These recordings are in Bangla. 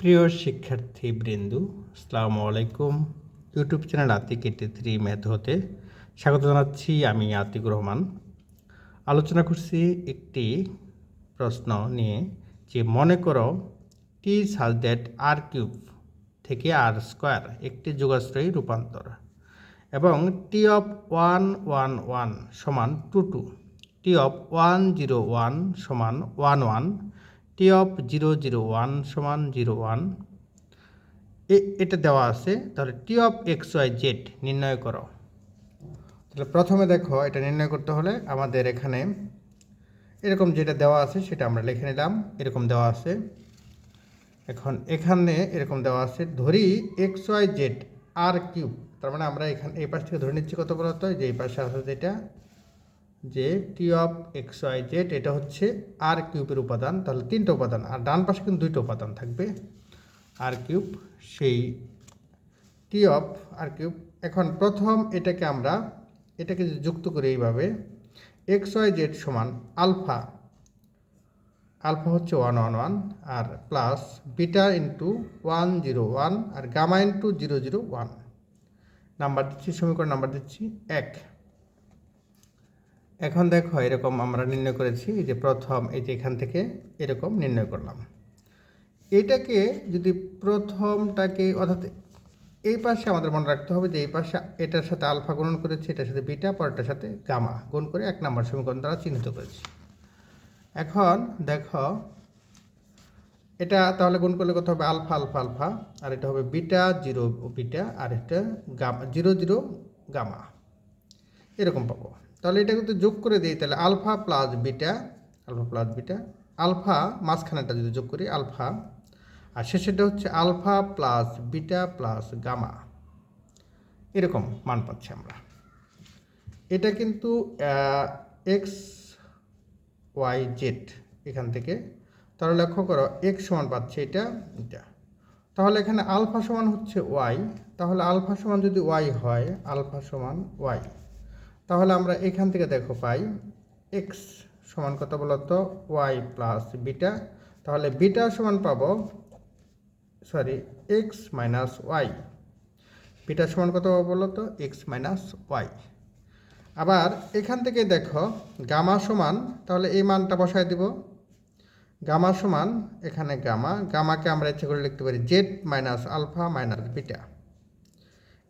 প্রিয় শিক্ষার্থী বৃন্দু আসসালামু আলাইকুম। ইউটিউব চ্যানেল আতিক এটি থ্রি ম্যাথ হতে স্বাগত জানাচ্ছি আমি আতিক রহমান। আলোচনা করছি একটি প্রশ্ন নিয়ে যে মনে করো টি সাজ দ্যাট আর কিউব থেকে আর স্কোয়ার একটি যোগাশ্রয়ী রূপান্তর এবং T of one one one সমান two two T of one zero one সমান one one T of zero zero one সমান জিরো ওয়ান এটা দেওয়া আছে, তাহলে T of X Y Z নির্ণয় করো। তাহলে প্রথমে দেখো, এটা নির্ণয় করতে হলে আমাদের এখানে এরকম যেটা দেওয়া আছে, সেটা আমরা লিখে নিলাম, এরকম দেওয়া আছে। এখন এখানে এরকম দেওয়া আছে, ধরি X Y Z R cube, তার মানে আমরা এখানে, এই পাশ থেকে ধরে নিচ্ছি কত বলতো? যে এই পাশে আছে যেটা যে T of X Y Z এটা হচ্ছে আর কিউবের উপাদান, তাহলে তিনটা উপাদান, আর ডান পাশে কিন্তু দুইটা উপাদান থাকবে। আর কিউব, সেই টি অফ আর কিউব। এখন প্রথম এটাকে আমরা, এটাকে যুক্ত করি এইভাবে এক্স ওয়াই জেড সমান আলফা আলফা হচ্ছে ওয়ান ওয়ান ওয়ান, আর plus beta into one, zero, one, আর gamma into zero zero, one. Number দিচ্ছি, সমীকরণ নাম্বার দিচ্ছি, এক। এখন দেখো, এরকম আমরা নির্ণয় করেছি যে প্রথম এই যে এখান থেকে এরকম নির্ণয় করলাম। এটাকে যদি প্রথমটাকে, অর্থাৎ এই পাশে আমাদের মনে রাখতে হবে যে এই পাশে এটার সাথে আলফা গুণন করেছি, এটার সাথে বিটা, পরেরটার সাথে গামা গুণ করে এক নম্বর সমীকরণ দ্বারা চিহ্নিত করেছি। এখন দেখো, এটা তাহলে গুণ করলে কত হবে? আলফা আলফা আলফা, আর এটা হবে বিটা, জিরো বিটা, আর এটা গামা, জিরো জিরো, গামা। এরকম পাবো। তাহলে এটা কিন্তু যোগ করে দিই, তাহলে alpha plus beta, alpha plus beta, alpha মাঝখানেটা যদি যোগ করি, আলফা, আর শেষেরটা হচ্ছে alpha plus beta plus gamma. এরকম মান পাচ্ছি আমরা। এটা কিন্তু এক্স ওয়াই জেড এখান থেকে, তাহলে লক্ষ্য করো, এক্স সমান পাচ্ছে এটা এটা। তাহলে এখানে আলফা সমান হচ্ছে ওয়াই, তাহলে আলফা সমান যদি ওয়াই হয়, আলফা সমান ওয়াই। তাহলে আমরা এখান থেকে দেখো পাই এক্স সমান কত বলতো ওয়াই প্লাস বিটা তাহলে বিটা সমান পাবো sorry X minus Y beta সমান কত পাবো বলতো এক্স মাইনাস ওয়াই আবার এখান থেকে দেখো গামা সমান, তাহলে এই মানটা বসায় দিব। গামা সমান, এখানে গামা গামাকে আমরা ইচ্ছে করে লিখতে পারি Z minus alpha minus beta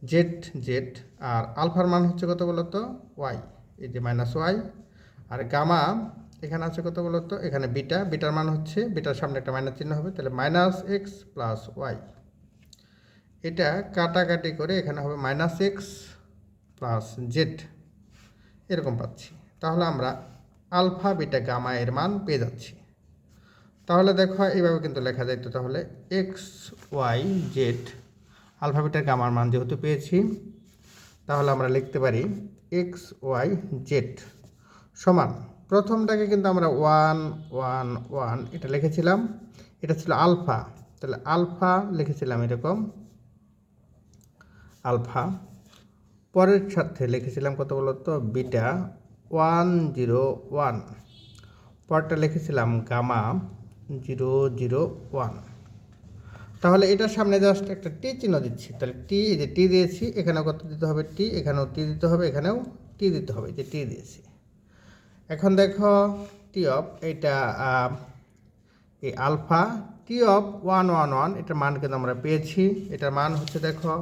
Z Z আর আলফার মান হচ্ছে কত বলতো? ওয়াই এই যে মাইনাস ওয়াই আর গামা এখানে আছে কত বলতো? এখানে বিটা বিটার মান হচ্ছে বিটার সামনে একটা মাইনাস চিহ্ন হবে, তাহলে মাইনাস এক্স প্লাস ওয়াই এটা কাটাকাটি করে এখানে হবে মাইনাস এক্স প্লাস জেড এরকম পাচ্ছি। তাহলে আমরা আলফা বিটা গামা এর মান পেয়ে যাচ্ছি। তাহলে দেখো, এইভাবে কিন্তু লেখা যাইত তাহলে এক্স ওয়াই জেড আলফা গামার মান যেহেতু পেয়েছি, তাহলে আমরা লিখতে পারি এক্স ওয়াই জেড সমান। প্রথমটাকে কিন্তু আমরা ওয়ান ওয়ান ওয়ান এটা লিখেছিলাম, এটা ছিল আলফা। তাহলে আলফা লিখেছিলাম এরকম, আলফা। পরের সাথে লিখেছিলাম কত বলতো বিটা ওয়ান, জিরো, ওয়ান। পরটা লিখেছিলাম গামা, জিরো জিরো, ওয়ান। তাহলে এটার সামনে জাস্ট একটা টি চিহ্ন দিচ্ছি। তাহলে টি যে টি দিয়েছি, এখানেও কত দিতে হবে টি এখানেও টি দিতে হবে, এখানেও টি দিতে হবে যে টি দিয়েছি। এখন দেখো টি অফ এটা এই alpha T of one one one এটার মান কিন্তু আমরা পেয়েছি। এটার মান হচ্ছে দেখো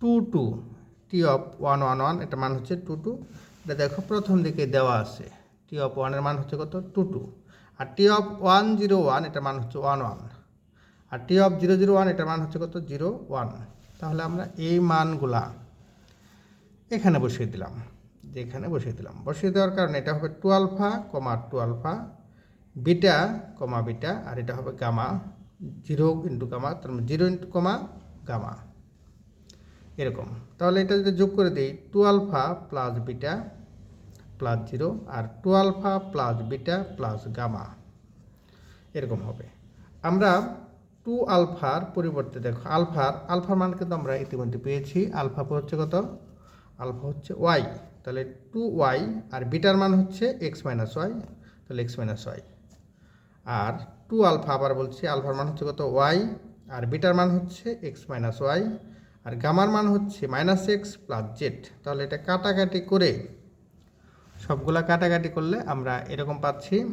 two two T of one one one এটার মান হচ্ছে টু টু এটা দেখো প্রথম দিকে দেওয়া আছে। টি অফ ওয়ানের মান হচ্ছে কত? Two two R T of one zero one এটার মান হচ্ছে one one R T of zero zero one এটার মান হচ্ছে কত? জিরো ওয়ান তাহলে আমরা এই মানগুলা এখানে বসিয়ে দিলাম। যে এখানে বসিয়ে দিলাম। বসিয়ে দেওয়ার কারণে এটা হবে two alpha comma two alpha beta comma beta আর এটা হবে গামা জিরো ইন্টু গামা তার মানে জিরো ইন্টু কমা গামা এরকম। তাহলে এটা যদি যোগ করে দিই two alpha plus beta plus zero আর two alpha plus beta plus gamma এরকম হবে। আমরা টু আলফার পরিবর্তে দেখো, আলফার আলফার মান কিন্তু আমরা ইতিমধ্যে পেয়েছি। আলফা হচ্ছে কত? আলফা হচ্ছে ওয়াই। তাহলে টু ওয়াই আর বিটার মান হচ্ছে এক্স মাইনাস ওয়াই। তাহলে এক্স মাইনাস ওয়াই। আর টু আলফা আবার বলছি, আলফার মান হচ্ছে কত? ওয়াই। আর বিটার মান হচ্ছে এক্স মাইনাস ওয়াই। আর গামার মান হচ্ছে মাইনাস এক্স প্লাস জেড। তাহলে এটা কাটাকাটি করে সবগুলা কাটাকাটি করলে আমরা এরকম পাচ্ছি।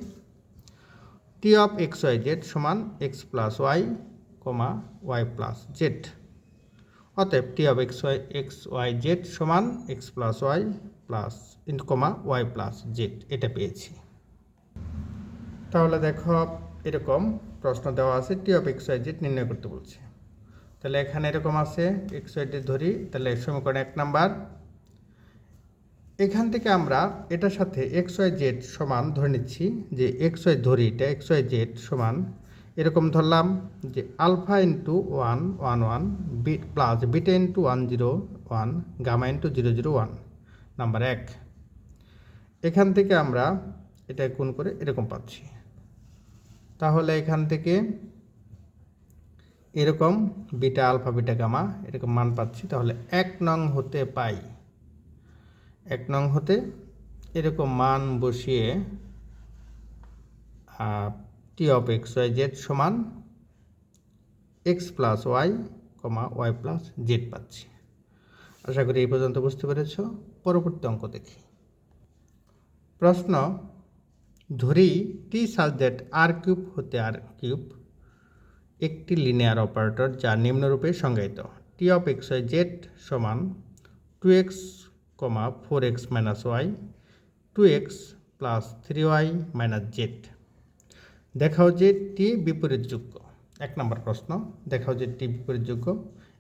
T of X Y Z সমান X plus Y comma Y plus Z অতএব T of X Y X Y Z সমান X plus Y plus in comma Y plus Z এটা পেয়েছি। তাহলে দেখো, এরকম প্রশ্ন দেওয়া আছে T of X Y Z নির্ণয় করতে বলছে। তাহলে এখানে এরকম আছে এক্স ওয়াই জেড ধরি, তাহলে সমীকরণ এক নাম্বার। এখান থেকে আমরা এটার সাথে এক্স ওয়াই জেড সমান ধরে নিচ্ছি যে এক্স ওয়াই ধরি, এটা এক্স ওয়াই জেড সমান। এরকম ধরলাম যে alpha into one one one B plus beta into one zero one gamma into zero zero one number এক। এখান থেকে আমরা এটা গুণ করে এরকম পাচ্ছি। তাহলে এখান থেকে এরকম বিটা আলফা, বিটা গামা, এরকম মান পাচ্ছি। তাহলে এক নং হতে পাই। এক নং হতে এরকম মান বসিয়ে T of X Y Z সমান X plus Y comma Y plus Z পাচ্ছি। আশা করি এই পর্যন্ত বুঝতে পেরেছ। পরবর্তী অঙ্ক দেখি। প্রশ্ন, ধরি টি সাবজেক্ট আর কিউব হতে আর কিউব একটি লিনিয়ার অপারেটর যা নিম্নরূপে সংজ্ঞায়িত। T of X Y Z সমান two X comma four X minus Y, two X plus three Y minus Z. দেখাও যে টি বিপরীতযোগ্য। এক নম্বর প্রশ্ন, দেখাও যে টি বিপরীতযোগ্য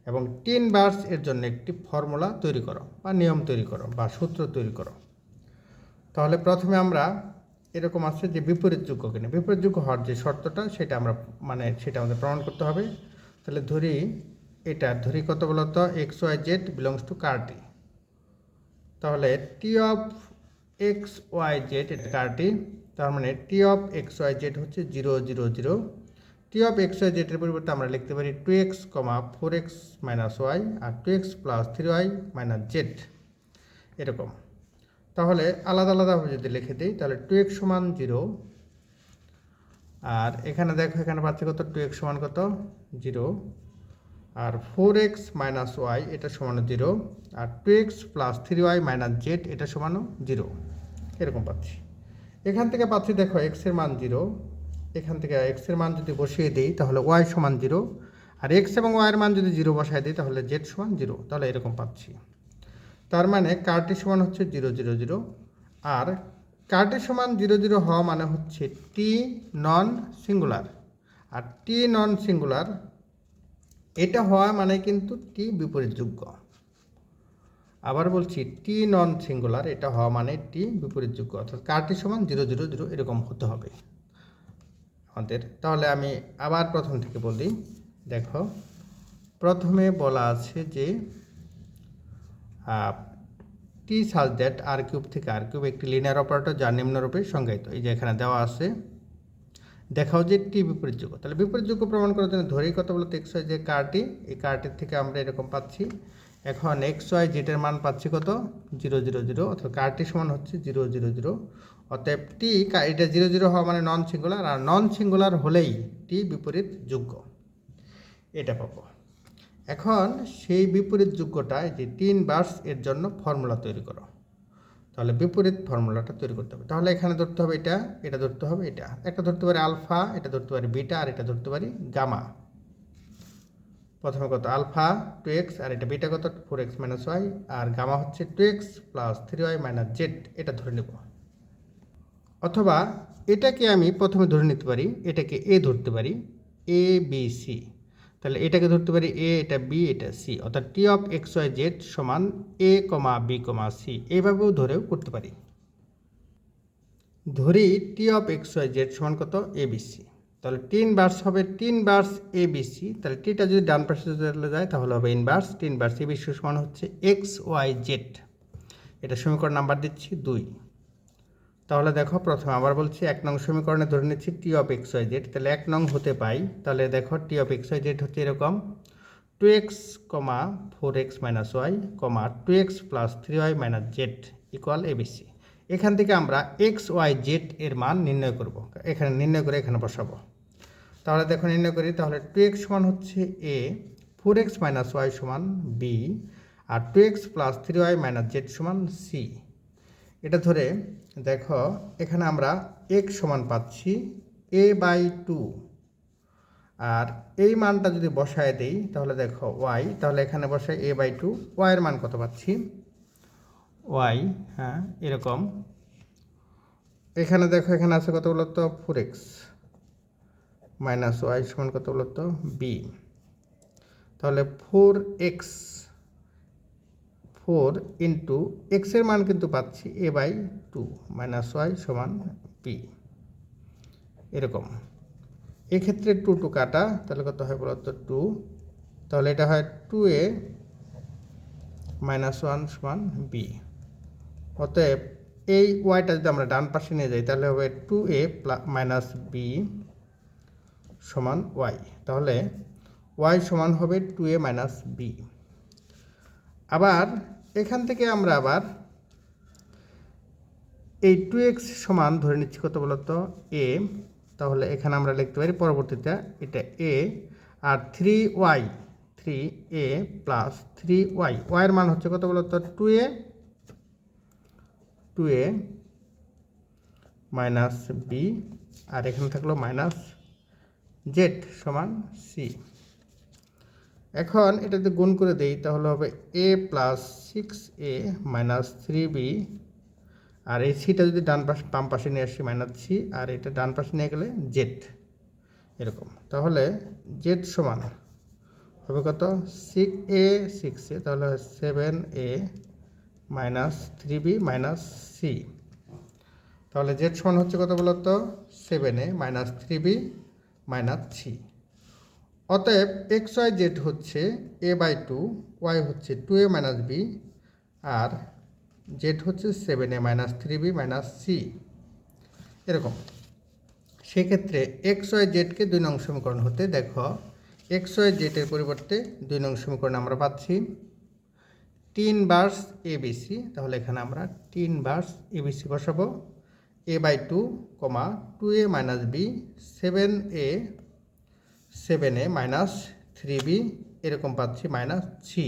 এবং টেন বার্স এর জন্য একটি ফর্মুলা তৈরি করো বা নিয়ম তৈরি করো বা সূত্র তৈরি করো। তাহলে প্রথমে আমরা এরকম আছে যে বিপরীতযোগ্য কিনা। বিপরীতযোগ্য হওয়ার যে শর্তটা, সেটা আমরা মানে সেটা আমাদের প্রমাণ করতে হবে। তাহলে ধরি, এটা ধরি কত বলতো? X Y Z belongs to ker T তাহলে T of X Y Z এটা কারটি তার মানে T of X Y Z হচ্ছে zero zero zero. T of X Y জেডের পরিবর্তে আমরা লিখতে পারি two X comma four X minus Y আর two X plus three Y minus Z এরকম। তাহলে আলাদা আলাদাভাবে যদি লিখে দিই তাহলে টু এক্স সমান জিরো। আর এখানে দেখো এখানে পাচ্ছে কত টু এক্স সমান কত? জিরো। আর ফোর এক্স মাইনাস ওয়াই এটা সমান জিরো আর two X plus three Y minus Z এটা সমানও জিরো এরকম পাচ্ছি। এখান থেকে পাচ্ছি, দেখো এক্সের মান জিরো এখান থেকে এক্সের মান যদি বসিয়ে দিই, তাহলে ওয়াই সমান জিরো আর এক্স এবং ওয়াইয়ের মান যদি জিরো বসায় দিই, তাহলে জেড সমান জিরো তাহলে এরকম পাচ্ছি। তার মানে কার্টি সমান হচ্ছে জিরো জিরো জিরো আর কার্টি সমান জিরো জিরো হওয়া মানে হচ্ছে টি নন সিঙ্গুলার আর টি নন সিঙ্গুলার এটা হওয়া মানে কিন্তু টি বিপরীতযোগ্য। আবার বলছি টি নন সিঙ্গুলার এটা হওয়া মানে টি বিপরীতযোগ্য, অর্থাৎ কারটি সমান জিরো জিরো জিরো, এরকম হতে হবে। আমাদের, তাহলে আমি আবার প্রথম থেকে বলি, দেখো, প্রথমে বলা আছে যে টি সাজ দ্যাট আর কিউব থেকে আর কিউব একটি লিনিয়ার অপারেটর যা নিম্নরূপে সংজ্ঞায়িত। এই যে এখানে দেওয়া আছে দেখাও যে টি বিপরীতযোগ্য। তাহলে বিপরীতযোগ্য প্রমাণ করার জন্য ধরেই কথা বলতে এক্স ওয়াই যে কারটি এই কারটির থেকে আমরা এরকম পাচ্ছি। এখন এক্স ওয়াই জেটের মান পাচ্ছি কত? Zero zero zero. অথবা কারটি সমান হচ্ছে জিরো জিরো জিরো। অতএব টি এটা জিরো জিরো হওয়া মানে নন সিঙ্গুলার আর নন সিঙ্গুলার হলেই টি বিপরীত যোগ্য এটা পাবো। এখন সেই বিপরীত যোগ্যটায় যে তিন বার্স এর জন্য ফর্মুলা তৈরি করো। তাহলে বিপরীত ফর্মুলাটা তৈরি করতে হবে। তাহলে এখানে ধরতে হবে এটা এটা ধরতে হবে এটা। একটা ধরতে পারি আলফা, এটা ধরতে পারি বিটা, আর এটা ধরতে পারি গামা। প্রথমে কত? আলফা টু এক্স, আর এটা বিটা কত? ফোর এক্স মাইনাস ওয়াই, আর গামা হচ্ছে two X plus three Y minus Z. এটা ধরে নেব। অথবা এটাকে আমি প্রথমে ধরে নিতে পারি, এটাকে এ ধরতে পারি, এ বি সি। তাহলে এটাকে ধরতে পারি এ এটা বি এটা সি অর্থাৎ T of X Y Z সমান A comma B comma C এইভাবেও ধরেও করতে পারি। ধরি T of X Y Z সমান কত? সি তাহলে তিন বার্স হবে, তিন বার্স এ বি সি তাহলে টিটা যদি ডান পাশে চলে যায়, তাহলে হবে ইনভার্স তিন বার্স এ বি সি সমান হচ্ছে এক্স ওয়াই জেড এটা সমীকরণ নাম্বার দিচ্ছি দুই। তাহলে দেখো প্রথমে আবার বলছি এক নং সমীকরণে ধরে নিচ্ছি T of X Y Z তাহলে এক নং হতে পাই, তাহলে দেখো T of X Y Z হচ্ছে এরকম two X comma four X minus Y comma two X plus three Y minus Z equal A B C এখান থেকে আমরা এক্স ওয়াই জেড এর মান নির্ণয় করব। এখানে নির্ণয় করে এখানে বসাবো। তাহলে দেখো নির্ণয় করি, তাহলে টু এক্স সমান হচ্ছে A four X minus Y সমান বি আর two X plus three Y minus Z সমান সি এটা ধরে দেখো এখানে আমরা এক্স সমান পাচ্ছি এ বাই টু আর এই মানটা যদি বসায় দেই তাহলে দেখো ওয়াই তাহলে এখানে বসায় এ বাই টু ওয়াইয়ের মান কত পাচ্ছি? ওয়াই হ্যাঁ এরকম। এখানে দেখো এখানে আছে কত বলতো? ফোর এক্স মাইনাস ওয়াই সমান কত বলতো? বি তাহলে ফোর এক্স ফোর ইন্টু এক্সের মান কিন্তু পাচ্ছি A by two minus Y সমান বি এরকম। এক্ষেত্রে টু টু কাটা, তাহলে কত হয় বলতো টু? তাহলে এটা হয় টু এ মাইনাস ওয়ান সমান বি। অতএব এই ওয়াইটা যদি আমরা ডান পাশে নিয়ে যাই, তাহলে হবে টু এ মাইনাস বি সমান ওয়াই। তাহলে ওয়াই সমান হবে টু এ মাইনাস বি। আবার এখান থেকে আমরা আবার এই টু এক্স সমান ধরে নিচ্ছি কত বলতো? এ তাহলে এখানে আমরা লিখতে পারি পরবর্তীতে এটা A R three Y three A plus three Y ওয়াইয়ের মান হচ্ছে কত বলতো? Two A two A minus B আর এখানে থাকল মাইনাস জেড সমান সি এখন এটা যদি গুণ করে দেই, তাহলে হবে A plus six A minus three B আর এই সিটা যদি ডান পাশে, বাম পাশে নিয়ে আসি মাইনাস সি আর এটা ডান পাশে নিয়ে গেলে জেড এরকম। তাহলে জেড সমান হবে কত? সিক্স এ সিক্স এ তাহলে seven A minus three B minus C তাহলে জেড সমান হচ্ছে কত বলতো? Seven A minus three B minus C অতএব এক্স ওয়াই জেড হচ্ছে এ বাই টু ওয়াই হচ্ছে টু এ মাইনাস বি আর জেড হচ্ছে seven A minus three B minus C এরকম। সেক্ষেত্রে এক্স ওয়াই জেডকে দুই নং সমীকরণ হতে দেখো এক্স ওয়াই জেডের পরিবর্তে দুই নং সমীকরণ আমরা পাচ্ছি। তিন বার্স এবিসি তাহলে এখানে আমরা তিন বার্স এবিসি বসাবো। A by two comma two A minus B seven A seven A minus three B এরকম পাচ্ছি মাইনাস সি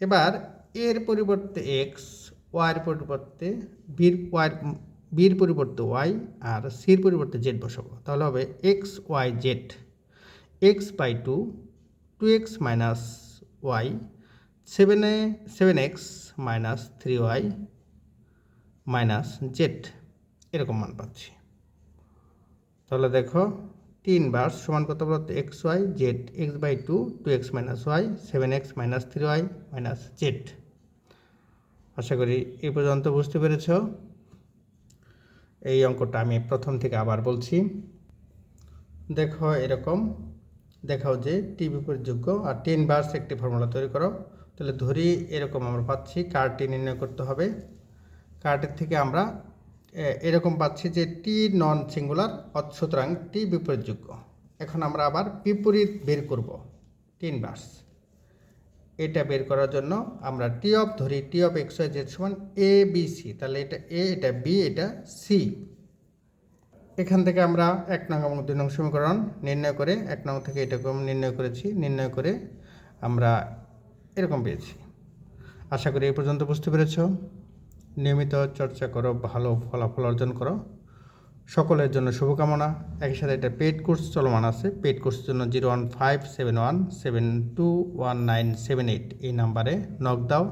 এবার এর পরিবর্তে এক্স ওয়াইয়ের পরিবর্তে বির ওয়াই বির পরিবর্তে ওয়াই আর সির পরিবর্তে জেড বসাবো। তাহলে হবে X Y Z X by two two X minus Y seven A seven X minus three Y minus Z এরকম মান পাচ্ছি। তাহলে দেখো তিন বার সমান কত বলতো X Y Z X by two two X minus Y seven X minus three Y minus Z আশা করি এ পর্যন্ত বুঝতে পেরেছ। এই অঙ্কটা আমি প্রথম থেকে আবার বলছি। দেখো এরকম, দেখাও যে টি বিপরীতযোগ্য আর টেন বার্স একটি ফর্মুলা তৈরি করো। তাহলে ধরি এরকম আমরা পাচ্ছি কারটি নির্ণয় করতে হবে। কার্টের থেকে আমরা এরকম পাচ্ছি যে টি নন সিঙ্গুলার সুতরাং টি বিপরীতযোগ্য। এখন আমরা আবার বিপরীত বের করব, তিন বার্স এটা বের করার জন্য আমরা টি অফ ধরি T of X Y Z সমান এ বি সি তাহলে এটা এ এটা বি এটা সি এখান থেকে আমরা এক নং এবং দুই নং সমীকরণ নির্ণয় করে, এক নং থেকে এরকম নির্ণয় করেছি, নির্ণয় করে আমরা এরকম পেয়েছি। আশা করি এই পর্যন্ত বুঝতে পেরেছ। নিয়মিত চর্চা করো, ভালো ফলাফল অর্জন করো। সকলের জন্য শুভকামনা। একই সাথে একটা পেড কোর্স চলমান আছে। পেড কোর্সের জন্য zero one five seven one seven two one nine seven eight এই নাম্বারে নক দাও।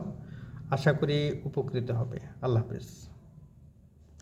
আশা করি উপকৃত হবে। আল্লাহ হাফিজ।